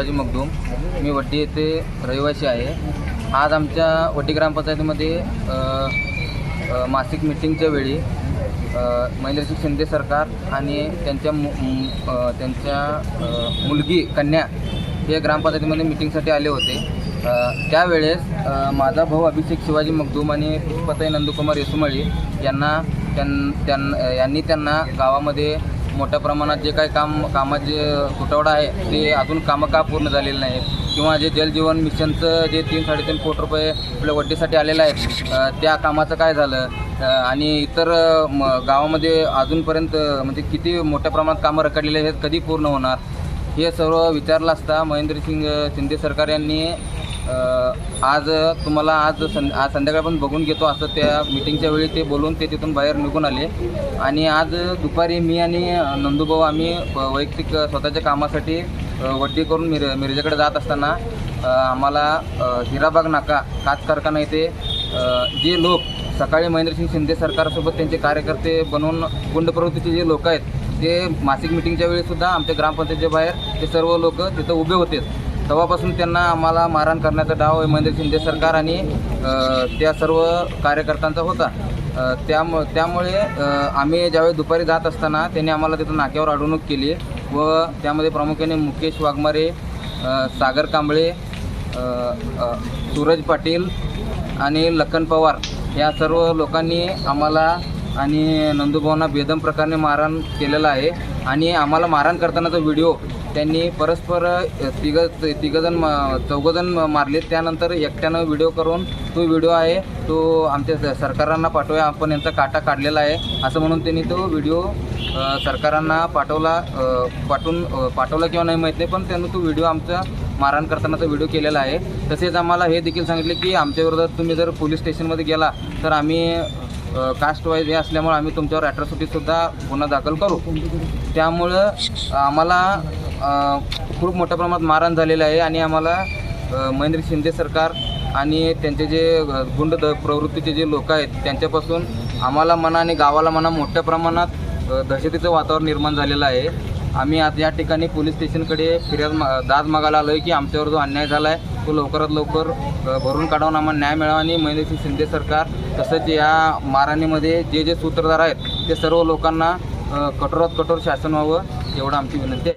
शिवाजी मगदूम मी वड्डी येथे रहिवासी आहे. आज आमच्या वड्डी ग्रामपंचायतीमध्ये मासिक मिटिंगच्या वेळी महेंद्रसिंग शिंदे सरकार आणि त्यांच्या मु त्यांच्या मुलगी कन्या हे ग्रामपंचायतीमध्ये मिटिंगसाठी आले होते. त्यावेळेस माझा भाऊ अभिषेक शिवाजी मगदूम आणि पुष्पताई नंदकुमार येसुमळी यांना त्यां त्यां यांनी त्यांना गावामध्ये मोठ्या प्रमाणात जे काही काम कामाचे तुटवडा आहे ते अजून कामं का पूर्ण झालेले नाहीत? किंवा जे जलजीवन मिशनचं जे तीन साडेतीन कोटी रुपये आपल्या वड्डीसाठी आलेलं आहे त्या कामाचं काय झालं? आणि इतर म गावामध्ये अजूनपर्यंत म्हणजे किती मोठ्या प्रमाणात कामं रखडलेली आहेत कधी पूर्ण होणार? हे सर्व विचारलं असता महेंद्रसिंग शिंदे सरकार यांनी आज तुम्हाला आज सं आज संध्याकाळपर्यंत पण बघून घेतो असं त्या मिटिंगच्या वेळी ते बोलून ते तिथून बाहेर निघून आले. आणि आज दुपारी मी आणि नंदूभाऊ आम्ही व- वैयक्तिक स्वतःच्या कामासाठी वड्डी करून मिर मिरजेकडे जात असताना आम्हाला हिराबाग नाका काच कारखाना येथे जे लोक सकाळी महेंद्रसिंग शिंदे सरकारसोबत त्यांचे कार्यकर्ते बनवून गुंड प्रवृत्तीचे जे लोक आहेत ते मासिक मिटिंगच्या वेळीसुद्धा आमच्या ग्रामपंचायतीच्या बाहेर ते सर्व लोक तिथं उभे होते. तेव्हापासून त्यांना आम्हाला मारहाण करण्याचा डाव महेंद्र शिंदे सरकार आणि त्या सर्व कार्यकर्त्यांचा होता. त्यामु त्यामुळे आम्ही ज्यावेळी दुपारी जात असताना त्यांनी आम्हाला तिथं नाक्यावर अडवणूक केली व त्यामध्ये प्रामुख्याने मुकेश वाघमारे सागर कांबळे सूरज पाटील आणि लखन पवार या सर्व लोकांनी आम्हाला आणि नंदुभाऊंना बेदम प्रकारे मारहाण केलेलं आहे. आणि आम्हाला मारहाण करतानाचा व्हिडिओ त्यांनी परस्पर तिघ तिघजण चौघजण मारले त्यानंतर एकट्यानं व्हिडिओ करून तो व्हिडिओ आहे तो आमच्या सरकारांना पाठवूया. आपण यांचा काटा काढलेला आहे. असं म्हणून त्यांनी तो व्हिडिओ सरकारांना पाठवला पाठवून पाठवला किंवा नाही माहीत नाही पण त्यांनी तो व्हिडिओ आमचा मारहाण करतानाचा व्हिडिओ केलेला आहे. तसेच आम्हाला हे देखील सांगितले की आमच्याविरोधात तुम्ही जर पोलीस स्टेशनमध्ये गेला तर आम्ही कास्ट वाईज हे असल्यामुळे आम्ही तुमच्यावर ॲट्रॉसिटीसुद्धा गुन्हा दाखल करू. त्यामुळं आम्हाला खूप मोठ्या प्रमाणात मारहाण झालेलं आहे आणि आम्हाला महेंद्र शिंदे सरकार आणि त्यांचे जे गुंड द प्रवृत्तीचे जे लोक आहेत त्यांच्यापासून आम्हाला म्हणा आणि गावाला म्हणा मोठ्या प्रमाणात दहशतीचं वातावरण निर्माण झालेलं आहे. आम्ही आज या ठिकाणी पोलीस स्टेशनकडे फिर्याद मा दाद मागायला आलो आहे की आमच्यावर जो अन्याय झाला आहे तो लवकरात लवकर भरून काढून आम्हाला न्याय मिळावा आणि महेंद्रसिंग शिंदे सरकार तसंच या मारहाणीमध्ये जे जे सूत्रधार आहेत ते सर्व लोकांना कठोरात कठोर शासन व्हावं एवढं आमची विनंती आहे.